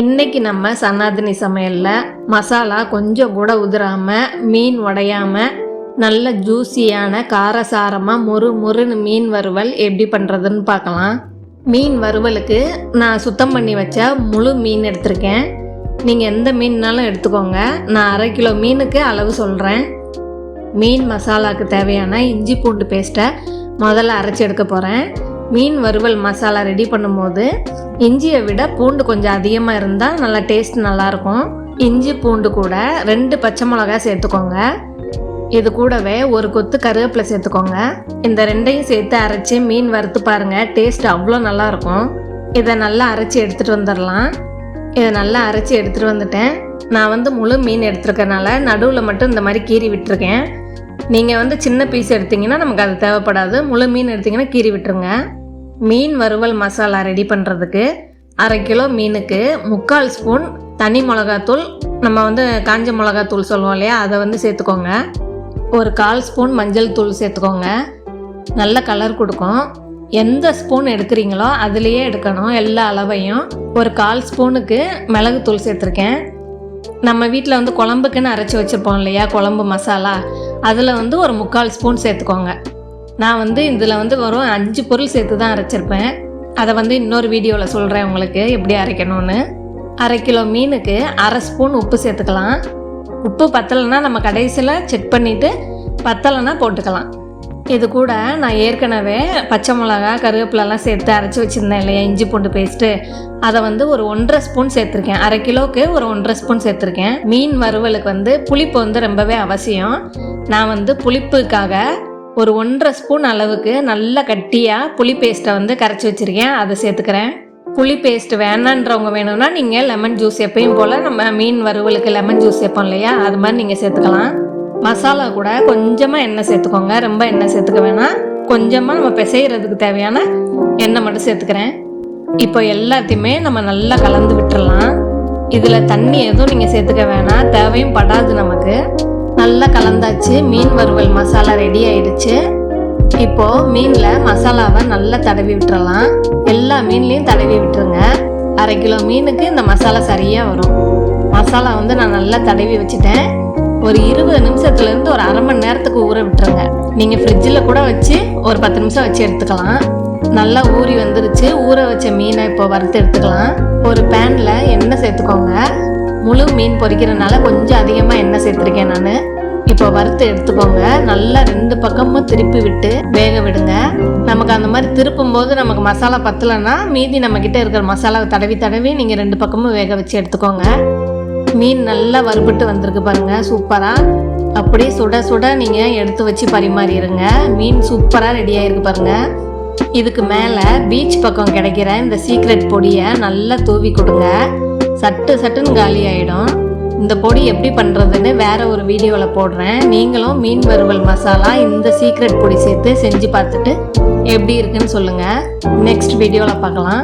இன்னைக்கு நம்ம சனாதனி சமையலில் மசாலா கொஞ்சம் கூட உதிராமல் மீன் உடையாமல் நல்ல ஜூஸியான காரசாரமாக மொறு மொறுன்னு மீன் வறுவல் எப்படி பண்ணுறதுன்னு பார்க்கலாம். மீன் வறுவலுக்கு நான் சுத்தம் பண்ணி வச்ச முழு மீன் எடுத்திருக்கேன். நீங்கள் எந்த மீன்னாலும் எடுத்துக்கோங்க. நான் அரை கிலோ மீனுக்கு அளவு சொல்கிறேன் மீன் மசாலாவுக்கு தேவையான இஞ்சி பூண்டு பேஸ்ட்டை முதல்ல அரைச்சி எடுக்க போகிறேன் மீன் வறுவல் மசாலா ரெடி பண்ணும்போது இஞ்சியை விட பூண்டு கொஞ்சம் அதிகமாக இருந்தால் நல்லா டேஸ்ட் நல்லாயிருக்கும். இஞ்சி பூண்டு கூட ரெண்டு பச்சை மிளகா சேர்த்துக்கோங்க. இது கூடவே ஒரு கொத்து கருவேப்பிலை சேர்த்துக்கோங்க. இந்த ரெண்டையும் சேர்த்து அரைச்சி மீன் வறுத்து பாருங்கள் டேஸ்ட் அவ்வளோ நல்லாயிருக்கும். இதை நல்லா அரைச்சி எடுத்துகிட்டு வந்துடலாம். இதை நல்லா அரைச்சி எடுத்துகிட்டு வந்துட்டேன். நான் வந்து முழு மீன் எடுத்துருக்கனால நடுவில் மட்டும் இந்த மாதிரி கீறி விட்டுருக்கேன். நீங்கள் வந்து சின்ன பீஸ் எடுத்தீங்கன்னா நமக்கு அது தேவைப்படாது. முழு மீன் எடுத்தீங்கன்னா கீறி விட்டுருங்க. மீன் வறுவல் மசாலா ரெடி பண்ணுறதுக்கு அரை கிலோ மீனுக்கு முக்கால் ஸ்பூன் தனி மிளகாத்தூள் நம்ம வந்து காஞ்ச மிளகாத்தூள் சொல்லுவோம் இல்லையா? அதை வந்து சேர்த்துக்கோங்க. ஒரு கால் ஸ்பூன் மஞ்சள் தூள் சேர்த்துக்கோங்க. நல்ல கலர் கொடுக்கும். எந்த ஸ்பூன் எடுக்கிறீங்களோ அதுலேயே எடுக்கணும் எல்லா அளவையும். ஒரு கால் ஸ்பூனுக்கு மிளகுத்தூள் சேர்த்துருக்கேன். நம்ம வீட்டில் வந்து குழம்புக்குன்னு அரைச்சி வச்சுருப்போம் இல்லையா? குழம்பு மசாலா. அதில் வந்து ஒரு முக்கால் ஸ்பூன் சேர்த்துக்கோங்க. நான் வந்து இதில் வந்து வரும் அஞ்சு பொருள் சேர்த்து தான் அரைச்சிருப்பேன். அதை வந்து இன்னொரு வீடியோவில் சொல்கிறேன் உங்களுக்கு எப்படி அரைக்கணும்னு. அரை கிலோ மீனுக்கு அரை ஸ்பூன் உப்பு சேர்த்துக்கலாம். உப்பு பத்தலைன்னா நம்ம கடைசியில் செக் பண்ணிவிட்டு பத்தலைன்னா போட்டுக்கலாம். இது கூட நான் ஏற்கனவே பச்சை மிளகா கருவேப்பிலெல்லாம் சேர்த்து அரைச்சி வச்சுருந்தேன் இல்லையா? இஞ்சி பூண்டு பேஸ்ட்டு. அதை வந்து ஒரு ஒன்றரை ஸ்பூன் சேர்த்துருக்கேன். அரை கிலோவுக்கு ஒரு ஒன்றரை ஸ்பூன் சேர்த்துருக்கேன். மீன் வறுவலுக்கு வந்து புளிப்பு வந்து ரொம்பவே அவசியம். நான் வந்து புளிப்புக்காக ஒரு ஒன்றரை ஸ்பூன் அளவுக்கு நல்ல கட்டியாக புளி பேஸ்ட்டை வந்து கரைச்சி வச்சுருக்கேன். அதை சேர்த்துக்கிறேன். புளி பேஸ்ட் வேணான்றவங்க வேணும்னா நீங்கள் லெமன் ஜூஸ் எப்பயும் போல் நம்ம மீன் வறுவலுக்கு லெமன் ஜூஸ் சேர்ப்போம் இல்லையா? அது மாதிரி நீங்கள் சேர்த்துக்கலாம். மசாலா கூட கொஞ்சமாக எண்ணெய் சேர்த்துக்கோங்க. ரொம்ப எண்ணெய் சேர்த்துக்க வேணாம். கொஞ்சமாக நம்ம பிசைகிறதுக்கு தேவையான எண்ணெய் மட்டும் சேர்த்துக்கிறேன். இப்போ எல்லாத்தையுமே நம்ம நல்லா கலந்து விட்டுறலாம். இதில் தண்ணி எதுவும் நீங்கள் சேர்த்துக்க வேணாம். தேவையும் படாது நமக்கு. நல்லா கலந்தாச்சு. மீன் வறுவல் மசாலா ரெடி ஆயிடுச்சு. இப்போது மீனில் மசாலாவை நல்லா தடவி விட்டுறலாம். எல்லா மீன்லேயும் தடவி விட்டுருங்க. அரை கிலோ மீனுக்கு இந்த மசாலா சரியாக வரும். மசாலா வந்து நான் நல்லா தடவி வச்சுட்டேன். ஒரு இருபது நிமிஷத்துலேருந்து ஒரு அரை மணி நேரத்துக்கு ஊற விட்டுருங்க. நீங்கள் ஃப்ரிட்ஜில் கூட வச்சு ஒரு பத்து நிமிஷம் வச்சு எடுத்துக்கலாம். நல்லா ஊறி வந்துருச்சு. ஊற வச்ச மீனை இப்போ வறுத்து எடுத்துக்கலாம். ஒரு பேனில் எண்ணெய் சேர்த்துக்கோங்க. முழு மீன் பொறிக்கிறதுனால கொஞ்சம் அதிகமாக எண்ணெய் சேர்த்துருக்கேன் நான். இப்போ வறுத்து எடுத்துக்கோங்க. நல்லா ரெண்டு பக்கமும் திருப்பி விட்டு வேக விடுங்க. நமக்கு அந்த மாதிரி திருப்பும் போது நமக்கு மசாலா பத்தலைன்னா மீதி நம்மக்கிட்ட இருக்கிற மசாலாவை தடவி தடவி நீங்கள் ரெண்டு பக்கமும் வேக வச்சு எடுத்துக்கோங்க. மீன் நல்லா வறுபட்டு வந்திருக்கு பாருங்க. சூப்பராக அப்படியே சுட சுட நீங்கள் எடுத்து வச்சு பரிமாறிடுங்க மீன் சூப்பராக ரெடி ஆகிருக்கு பாருங்க. இதுக்கு மேலே பீச் பக்கம் கிடைக்கிற இந்த சீக்ரெட் பொடியை நல்லா தூவி கொடுங்க. சட்டு சட்டுன்னு காலி ஆகிடும் இந்த பொடி எப்படி பண்ணுறதுன்னு வேற ஒரு வீடியோவில் போடுறேன். நீங்களும் மீன் வறுவல் மசாலா இந்த சீக்ரெட் பொடி சேர்த்து செஞ்சு பார்த்துட்டு எப்படி இருக்குன்னு சொல்லுங்கள் நெக்ஸ்ட் வீடியோவில் பார்க்கலாம்.